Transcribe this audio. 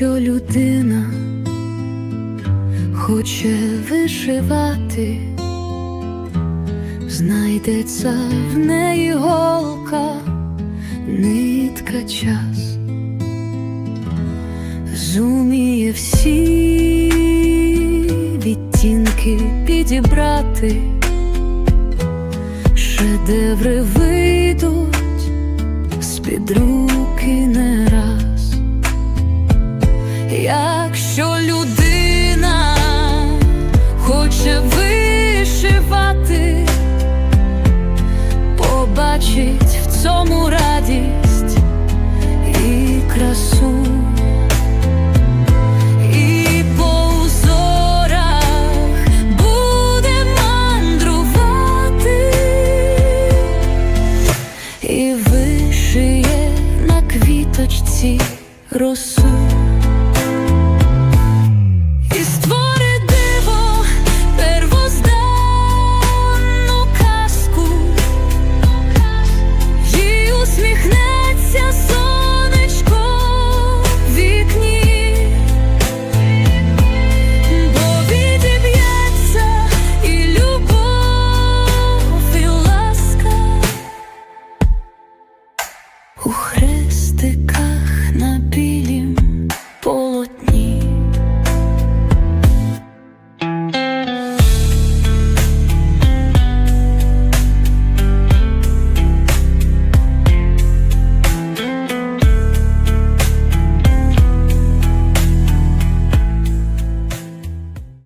Якщо людина хоче вишивати, знайдеться в неї голка, нитка час, зуміє всі відтінки підібрати, шедеври вийдуть з-під руки не Якщо людина хоче вишивати, побачить в цьому радість і красу, і вишиє на квіточці росу. у хрестика.